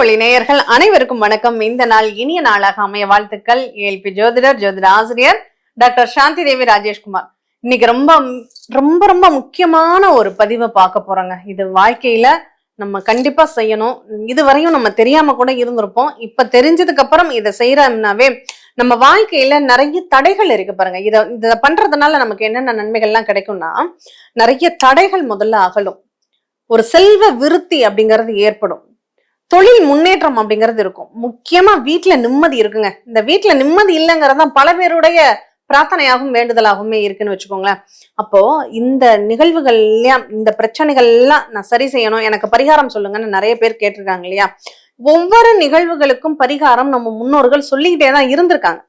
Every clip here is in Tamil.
ஒளி நேயர்கள் அனைவருக்கும் வணக்கம். இந்த நாள் இனிய நாளாக அமைய வாழ்த்துக்கள். ஏல்பி ஜோதிடர் ஜோதிட ஆசிரியர் டாக்டர் சாந்தி தேவி ராஜேஷ்குமார் இன்னைக்கு ரொம்ப ரொம்ப ரொம்ப முக்கியமான ஒரு பதிவை பார்க்க போறோங்க. இது வாழ்க்கையில நம்ம கண்டிப்பா செய்யணும். இதுவரையும் நம்ம தெரியாம கூட இருந்திருப்போம். இப்ப தெரிஞ்சதுக்கு அப்புறம் இதை செய்யறோம்னாவே நம்ம வாழ்க்கையில நிறைய தடைகள் இருக்கு பாருங்க. இத இத பண்றதுனால நமக்கு என்னென்ன நன்மைகள்லாம் கிடைக்கும்னா நிறைய தடைகள் முதல்ல அகலும். ஒரு செல்வ விருத்தி அப்படிங்கிறது ஏற்படும். தொழில் முன்னேற்றம் அப்படிங்கிறது இருக்கும். முக்கியமா வீட்டுல நிம்மதி இருக்குங்க. இந்த வீட்டுல நிம்மதி இல்லைங்கிறது தான் பல பேருடைய பிரார்த்தனையாகவும் வேண்டுதலாகவுமே இருக்குன்னு வச்சுக்கோங்களேன். அப்போ இந்த நிகழ்வுகள் எல்லாம் இந்த பிரச்சனைகள் எல்லாம் நான் சரி செய்யணும். எனக்கு பரிகாரம் சொல்லுங்கன்னு நிறைய பேர் கேட்டிருக்காங்க இல்லையா? ஒவ்வொரு நிகழ்வுகளுக்கும் பரிகாரம் நம்ம முன்னோர்கள் சொல்லிக்கிட்டே தான் இருந்திருக்காங்க.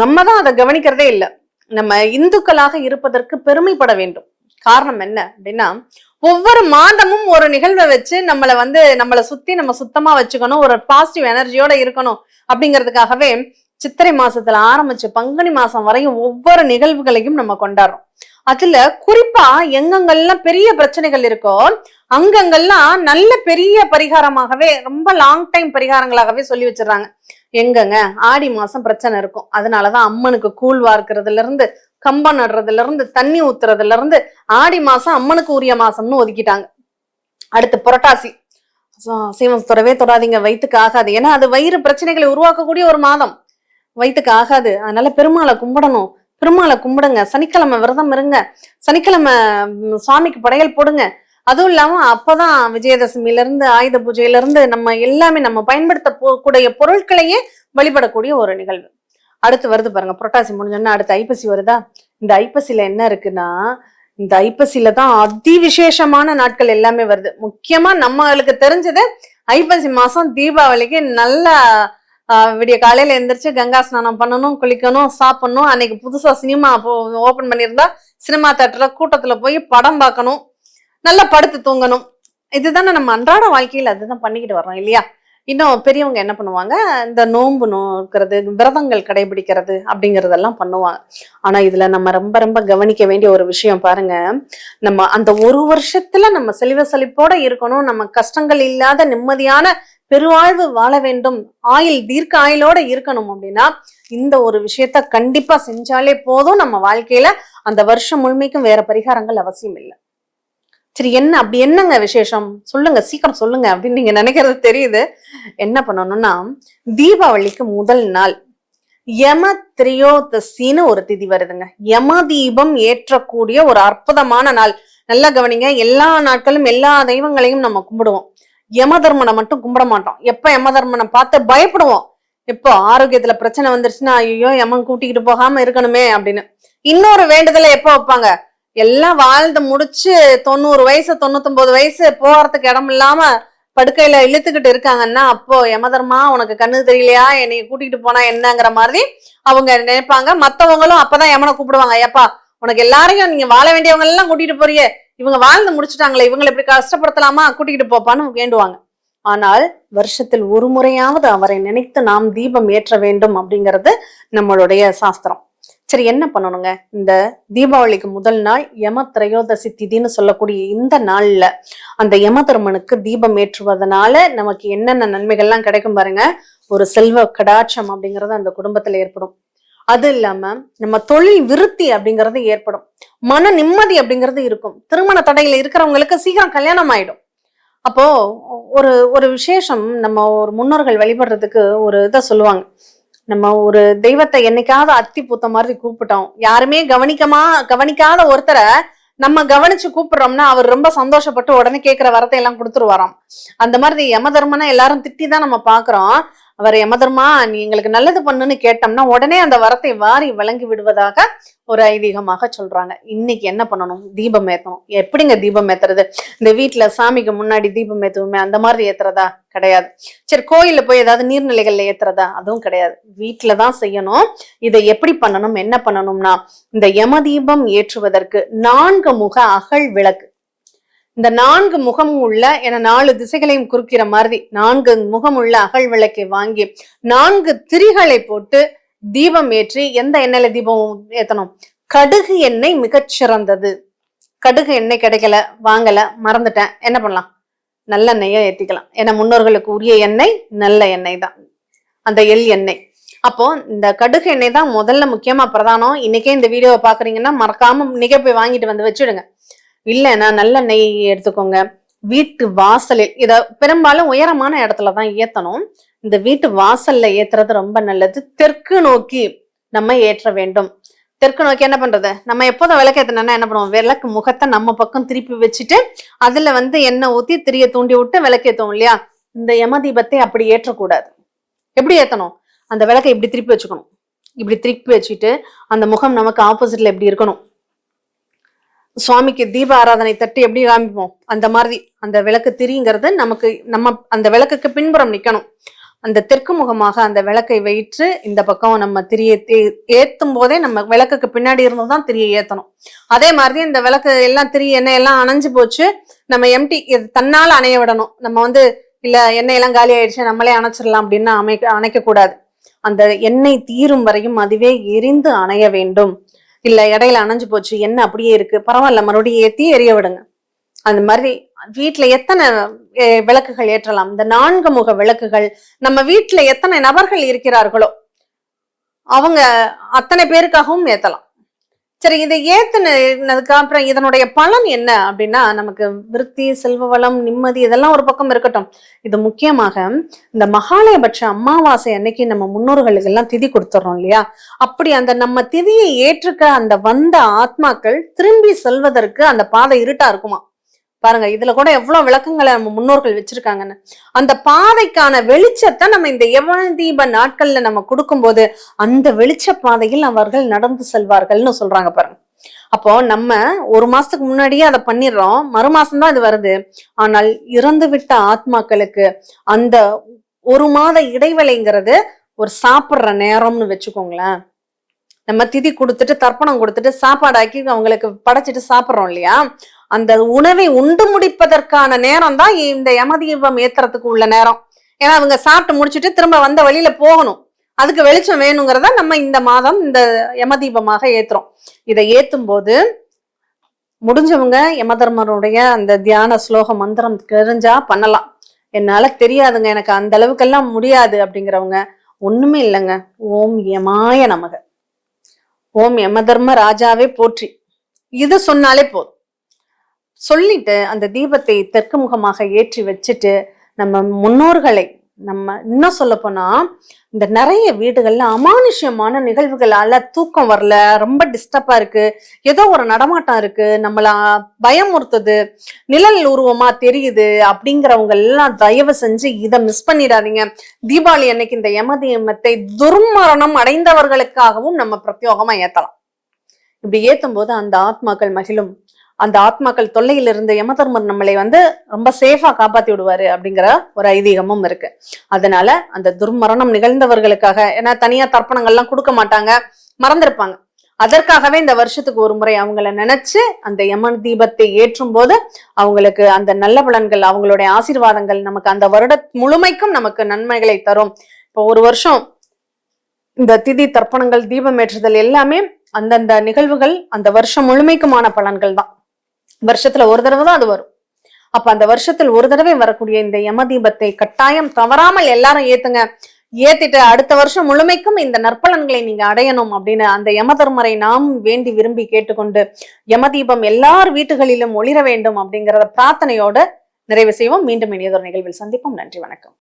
நம்ம தான் அதை கவனிக்கிறதே இல்லை. நம்ம இந்துக்களாக இருப்பதற்கு பெருமைப்பட வேண்டும். காரணம் என்ன அப்படின்னா ஒவ்வொரு மாதமும் ஒரு நிகழ்வை வச்சு நம்மளை வந்து நம்மளை சுத்தி நம்ம சுத்தமா வச்சுக்கணும் ஒரு பாசிட்டிவ் எனர்ஜியோட இருக்கணும் அப்படிங்கிறதுக்காகவே சித்திரை மாசத்துல ஆரம்பிச்சு பங்குனி மாசம் வரையும் ஒவ்வொரு நிகழ்வுகளையும் நம்ம கொண்டாடுறோம். அதுல குறிப்பா எங்கெங்கெல்லாம் பெரிய பிரச்சனைகள் இருக்கோ அங்கங்கெல்லாம் நல்ல பெரிய பரிகாரமாகவே ரொம்ப லாங் டைம் பரிகாரங்களாகவே சொல்லி வச்சிடறாங்க. எங்கங்க? ஆடி மாசம் பிரச்சனை இருக்கும். அதனாலதான் அம்மனுக்கு கூழ் வார்க்கறதுல இருந்து கம்பம் நடுறதுல இருந்து தண்ணி ஊத்துறதுல இருந்து ஆடி மாசம் அம்மனுக்கு உரிய மாசம்னு ஒதுக்கிட்டாங்க. அடுத்து புரட்டாசி. சீமம் தொடவே தொடாதீங்க வயிற்றுக்கு ஆகாது. ஏன்னா அது வயிறு பிரச்சனைகளை உருவாக்கக்கூடிய ஒரு மாதம். வயிற்றுக்கு ஆகாது. அதனால பெருமாளை கும்பிடணும். பெருமாளை கும்பிடுங்க. சனிக்கிழமை விரதம் இருங்க. சனிக்கிழமை சுவாமிக்கு படையல் போடுங்க. அதுவும் இல்லாம அப்பதான் விஜயதசமில இருந்து ஆயுத பூஜையில இருந்து நம்ம எல்லாமே நம்ம பயன்படுத்த கூடிய பொருட்களையே வழிபடக்கூடிய ஒரு நிகழ்வு. அடுத்து வருது பாருங்க புரட்டாசி முடிஞ்சோன்னா அடுத்து ஐப்பசி வருதா? இந்த ஐப்பசியில என்ன இருக்குன்னா இந்த ஐப்பசியில தான் அதி விசேஷமான நாட்கள் எல்லாமே வருது. முக்கியமா நம்மளுக்கு தெரிஞ்சது ஐப்பசி மாசம் தீபாவளிக்கு நல்லா விடிய காலையில எந்திரிச்சு கங்கா ஸ்நானம் பண்ணணும் குளிக்கணும் சாப்பிடணும். அன்னைக்கு புதுசா சினிமா ஓபன் பண்ணியிருந்தா சினிமா தேட்டர்ல கூட்டத்துல போய் படம் பார்க்கணும். நல்லா படுத்து தூங்கணும். இதுதானே நம்ம அன்றாட வாழ்க்கையில் அதுதான் பண்ணிக்கிட்டு வர்றோம் இல்லையா? இன்னும் பெரியவங்க என்ன பண்ணுவாங்க? இந்த நோன்பு நோக்கிறது விரதங்கள் கடைபிடிக்கிறது அப்படிங்கிறதெல்லாம் பண்ணுவாங்க. ஆனா இதுல நம்ம ரொம்ப ரொம்ப கவனிக்க வேண்டிய ஒரு விஷயம் பாருங்க. நம்ம அந்த ஒரு வருஷத்துல நம்ம செலிவ செழிப்போட இருக்கணும். நம்ம கஷ்டங்கள் இல்லாத நிம்மதியான பெருவாழ்வு வாழ வேண்டும். ஆயில் தீர்க்க ஆயுளோட இருக்கணும் அப்படின்னா இந்த ஒரு விஷயத்த கண்டிப்பா செஞ்சாலே போதும் நம்ம வாழ்க்கையில. அந்த வருஷம் முழுமைக்கும் வேற பரிகாரங்கள் அவசியம் இல்லை. சரி என்ன? அப்படி என்னங்க விசேஷம்? சொல்லுங்க சீக்கிரம் சொல்லுங்க அப்படின்னு நீங்க நினைக்கிறது தெரியுது. என்ன பண்ணணும்னா தீபாவளிக்கு முதல் நாள் யம திரியோதசின்னு ஒரு திதி வருதுங்க. யம தீபம் ஏற்றக்கூடிய ஒரு அற்புதமான நாள். நல்லா கவனிங்க எல்லா நாட்களும் எல்லா தெய்வங்களையும் நம்ம கும்பிடுவோம். யம தர்மனை மட்டும் கும்பிட மாட்டோம். எப்ப யம தர்மனை பார்த்து பயப்படுவோம்? இப்போ ஆரோக்கியத்துல பிரச்சனை வந்துருச்சுன்னா ஐயோ யமன் கூட்டிக்கிட்டு போகாம இருக்கணுமே அப்படின்னு. இன்னொரு வேண்டுதலை எப்போ வைப்பாங்க? எல்லாம் வாழ்ந்து முடிச்சு தொண்ணூறு வயசு தொண்ணூத்தொன்பது வயசு போறதுக்கு இடம் இல்லாம படுக்கையில இழுத்துக்கிட்டு இருக்காங்கன்னா அப்போ யமதர்மா உனக்கு கண்ணு தெரியலையா? என்னை கூட்டிகிட்டு போனா என்னங்கிற மாதிரி அவங்க நினைப்பாங்க. மத்தவங்களும் அப்பதான் யமனை கூப்பிடுவாங்க. ஐயப்பா உனக்கு எல்லாரையும் நீங்க வாழ வேண்டியவங்க எல்லாம் கூட்டிட்டு போறியே. இவங்க வாழ்ந்து முடிச்சுட்டாங்களே இவங்களை இப்படி கஷ்டப்படுத்தலாமா? கூட்டிகிட்டு போப்பான்னு வேண்டுவாங்க. ஆனால் வருஷத்தில் ஒரு முறையாவது அவரை நினைத்து நாம் தீபம் ஏற்ற வேண்டும் அப்படிங்கிறது நம்மளுடைய சாஸ்திரம். சரி என்ன பண்ணணுங்க? இந்த தீபாவளிக்கு முதல் நாள் யம திரையோதசி திதின்னு சொல்லக்கூடிய இந்த நாள்ல அந்த யம தர்மனுக்கு தீபம் ஏற்றுவதனால நமக்கு என்னென்ன நன்மைகள்லாம் கிடைக்கும் பாருங்க. ஒரு செல்வ கடாட்சம் அப்படிங்கிறது அந்த குடும்பத்துல ஏற்படும். அது இல்லாம நம்ம தொழில் விருத்தி அப்படிங்கிறது ஏற்படும். மன நிம்மதி அப்படிங்கிறது இருக்கும். திருமண தடையில இருக்கிறவங்களுக்கு சீக்கிரம் கல்யாணம் ஆயிடும். அப்போ ஒரு ஒரு விசேஷம் நம்ம ஒரு முன்னோர்கள் வழிபடுறதுக்கு ஒரு இதை சொல்லுவாங்க. நம்ம ஒரு தெய்வத்தை என்னைக்காவது அத்தி பூத்த மாதிரி கூப்பிட்டோம். யாருமே கவனிக்கமா கவனிக்காத ஒருத்தரை நம்ம கவனிச்சு கூப்பிடுறோம்னா அவர் ரொம்ப சந்தோஷப்பட்டு உடனே கேட்கிற வரத்தை எல்லாம் கொடுத்துருவாராம். அந்த மாதிரி யம தர்மனா எல்லாரும் திட்டி தான் நம்ம பாக்குறோம். அவர் யமதர்மா நீ எங்களுக்கு நல்லது பண்ணுன்னு கேட்டோம்னா உடனே அந்த வரத்தை வாரி வழங்கி விடுவதாக ஒரு ஐதீகமாக சொல்றாங்க. இன்னைக்கு என்ன பண்ணணும்? தீபம் ஏத்தணும். எப்படிங்க தீபம் ஏத்துறது? இந்த வீட்டுல சாமிக்கு முன்னாடி தீபம் ஏத்துவோமே அந்த மாதிரி ஏத்துறதா? கிடையாது. சரி கோயில்ல போய் ஏதாவது நீர்நிலைகள்ல ஏத்துறதா? அதுவும் கிடையாது. வீட்டுலதான் செய்யணும். இதை எப்படி பண்ணணும்? என்ன பண்ணணும்னா இந்த யம தீபம் ஏற்றுவதற்கு நான்கு முக அகல் விளக்கு. இந்த நான்கு முகம் உள்ள என நாலு திசைகளையும் குறுக்கிற மாதிரி நான்கு முகம் உள்ள அகல் விளக்கை வாங்கி நான்கு திரிகளை போட்டு தீபம் ஏற்றி எந்த எண்ணெயில தீபம் ஏத்தணும்? கடுகு எண்ணெய் மிகச்சிறந்தது கடுகு எண்ணெய் கிடைக்கல வாங்கல மறந்துட்டேன். என்ன பண்ணலாம்? நல்லெண்ணெயை ஏத்திக்கலாம். ஏன்னா முன்னோர்களுக்கு உரிய எண்ணெய் நல்ல எண்ணெய் தான். அந்த எள் எண்ணெய். அப்போ இந்த கடுகு எண்ணெய் தான் முதல்ல முக்கியமா பிரதானம். இன்னைக்கே இந்த வீடியோவை பாக்குறீங்கன்னா மறக்காம இன்னைக்கே போய் வாங்கிட்டு வந்து வச்சுடுங்க. இல்லைன்னா நல்ல நெய் எடுத்துக்கோங்க. வீட்டு வாசலில் இதை பெரும்பாலும் உயரமான இடத்துல தான் ஏற்றணும் இந்த வீட்டு வாசல்ல ஏத்துறது ரொம்ப நல்லது. தெற்கு நோக்கி நம்ம ஏற்ற வேண்டும். தெற்கு நோக்கி என்ன பண்றது? நம்ம எப்போதும் விளக்கேத்தனா என்ன பண்ணுவோம்? விளக்கு முகத்தை நம்ம பக்கம் திருப்பி வச்சுட்டு அதுல வந்து எண்ணெய் ஊத்தி திரிய தூண்டி விட்டு விளக்கேத்துவோம் இல்லையா? இந்த யம தீபத்தை அப்படி ஏற்றக்கூடாது. எப்படி ஏத்தணும்? அந்த விளக்கை இப்படி திருப்பி வச்சுக்கணும். இப்படி திருப்பி வச்சுட்டு அந்த முகம் நமக்கு ஆப்போசிட்ல எப்படி இருக்கணும்? சுவாமிக்கு தீப ஆராதனை தட்டு எப்படி காமிப்போம்? அந்த மாதிரி அந்த விளக்கு திரிங்கிறது நமக்கு நம்ம அந்த விளக்குக்கு பின்புறம் நிக்கணும். அந்த தெற்கு முகமாக அந்த விளக்கை வைத்து இந்த பக்கம் நம்ம திரியை தே- ஏத்தும் போதே நம்ம விளக்குக்கு பின்னாடி இருந்து தான் திரியை ஏத்தணும். அதே மாதிரி இந்த விளக்கு எல்லாம் திரி எண்ணெய் எல்லாம் அணைஞ்சு போச்சு நம்ம எம்டி இது தன்னால் அணைய விடணும். நம்ம வந்து இல்ல எண்ணெய் எல்லாம் காலி ஆயிடுச்சு நம்மளே அணைச்சிடலாம் அப்படின்னு அமைக்க அணைக்க கூடாது அந்த எண்ணெய் தீரும் வரையும் அதுவே எரிந்து அணைய வேண்டும். இல்ல இடையில அணைஞ்சு போச்சு என்ன அப்படியே இருக்கு? பரவாயில்ல மறுபடியும் ஏத்தி எரிய விடுங்க. அந்த மாதிரி வீட்டுல எத்தனை விளக்குகள் ஏற்றலாம்? இந்த நான்கு முக விளக்குகள் நம்ம வீட்டுல எத்தனை நபர்கள் இருக்கிறார்களோ அவங்க அத்தனை பேருக்காகவும் ஏத்தலாம். சரி இதை ஏத்துனதுக்கு அப்புறம் இதனுடைய பலன் என்ன அப்படின்னா நமக்கு விருத்தி செல்வ வளம் நிம்மதி இதெல்லாம் ஒரு பக்கம் இருக்கட்டும். இது முக்கியமாக இந்த மகாலயபட்ச அமாவாசை அன்னைக்கு நம்ம முன்னோர்களுக்கு எல்லாம் திதி கொடுத்துறோம் இல்லையா? அப்படி அந்த நம்ம திதியை ஏற்றுக்க அந்த வந்த ஆத்மாக்கள் திரும்பி செல்வதற்கு அந்த பாதை இருட்டா இருக்குமா? பாருங்க இதுல கூட எவ்வளவு விளக்கங்களை நம்ம முன்னோர்கள் வச்சிருக்காங்கன்னு. அந்த பாதைக்கான வெளிச்சத்தை நம்ம இந்த எவன தீப நாட்கள்ல நம்ம கொடுக்கும்போது அந்த வெளிச்ச பாதையில் அவர்கள் நடந்து செல்வார்கள்னு சொல்றாங்க பாருங்க. அப்போ நம்ம ஒரு மாசத்துக்கு முன்னாடியே அதை பண்ணிடுறோம் மறு மாசம் இது வருது. ஆனால் இறந்து விட்ட ஆத்மாக்களுக்கு அந்த ஒரு மாத இடைவேளைங்கிறது ஒரு சாப்பிட்ற நேரம்னு வச்சுக்கோங்களேன். நம்ம திதி கொடுத்துட்டு தர்ப்பணம் கொடுத்துட்டு சாப்பாடாக்கி அவங்களுக்கு படைச்சிட்டு சாப்பிட்றோம் இல்லையா? அந்த உணவை உண்டு முடிப்பதற்கான நேரம் தான் இந்த யமதீபம் ஏத்துறதுக்கு உள்ள நேரம். ஏன்னா அவங்க சாப்பிட்டு முடிச்சிட்டு திரும்ப வந்த வழியில போகணும். அதுக்கு வெளிச்சம் வேணுங்கிறத நம்ம இந்த மாதம் இந்த யமதீபமாக ஏத்துறோம். இதை ஏத்தும் போது முடிஞ்சவங்க யமதர்மருடைய அந்த தியான ஸ்லோக மந்திரம் தெரிஞ்சா பண்ணலாம். என்னால தெரியாதுங்க. எனக்கு அந்த அளவுக்கெல்லாம் முடியாது அப்படிங்கிறவங்க ஒண்ணுமே இல்லைங்க. ஓம் யமாய நமக. ஓம் யமதர்ம ராஜாவே போற்றி. இது சொன்னாலே போதும். சொல்லிட்டு அந்த தீபத்தை தெற்கு முகமாக ஏற்றி வச்சுட்டு நம்ம முன்னோர்களை நம்ம இன்னும் சொல்ல போனா இந்த நிறைய வீடுகள்ல அமானுஷ்யமான நிகழ்வுகளால தூக்கம் வரல ரொம்ப டிஸ்டர்பா இருக்கு ஏதோ ஒரு நடமாட்டம் இருக்கு நம்மள பயமுறுத்துது நிழல் உருவமா தெரியுது அப்படிங்கிறவங்க எல்லாம் தயவு செஞ்சு இதை மிஸ் பண்ணிடாதீங்க. தீபாவளி அன்னைக்கு இந்த யமதியமத்தை துர்மரணம் அடைந்தவர்களுக்காகவும் நம்ம பிரத்யோகமா ஏத்தலாம். இப்படி ஏத்தும் போது அந்த ஆத்மாக்கள் மகிழும். அந்த ஆத்மாக்கள் தொல்லையிலிருந்து யமதர்மர் நம்மளை வந்து ரொம்ப சேஃபா காப்பாத்தி விடுவாரு அப்படிங்கிற ஒரு ஐதீகமும் இருக்கு. அதனால அந்த துர்மரணம் நிகழ்ந்தவர்களுக்காக ஏன்னா தனியா தர்ப்பணங்கள்லாம் கொடுக்க மாட்டாங்க மறந்திருப்பாங்க. அதற்காகவே இந்த வருஷத்துக்கு ஒரு முறை அவங்கள நினைச்சு அந்த யமன் தீபத்தை ஏற்றும் போது அவங்களுக்கு அந்த நல்ல பலன்கள் அவங்களுடைய ஆசீர்வாதங்கள் நமக்கு அந்த வருட முழுமைக்கும் நமக்கு நன்மைகளை தரும். இப்போ ஒரு வருஷம் இந்த திதி தர்ப்பணங்கள் தீபம் ஏற்றுதல் எல்லாமே அந்தந்த நிகழ்வுகள் அந்த வருஷம் முழுமைக்குமான பலன்கள் தான். வருஷத்துல ஒரு தடவை தான் அது வரும். அப்ப அந்த வருஷத்தில் ஒரு தடவை வரக்கூடிய இந்த யம தீபத்தை கட்டாயம் தவறாமல் எல்லாரும் ஏத்துங்க. ஏத்திட்டு அடுத்த வருஷம் முழுமைக்கும் இந்த நற்பலன்களை நீங்க அடையணும் அப்படின்னு அந்த யமதர்மரை நாம் வேண்டி விரும்பி கேட்டுக்கொண்டு யமதீபம் எல்லார் வீட்டுகளிலும் ஒளிர வேண்டும் அப்படிங்கிறத பிரார்த்தனையோட நிறைவு செய்வோம். மீண்டும் இனியதொரு நிகழ்வில் சந்திப்போம். நன்றி வணக்கம்.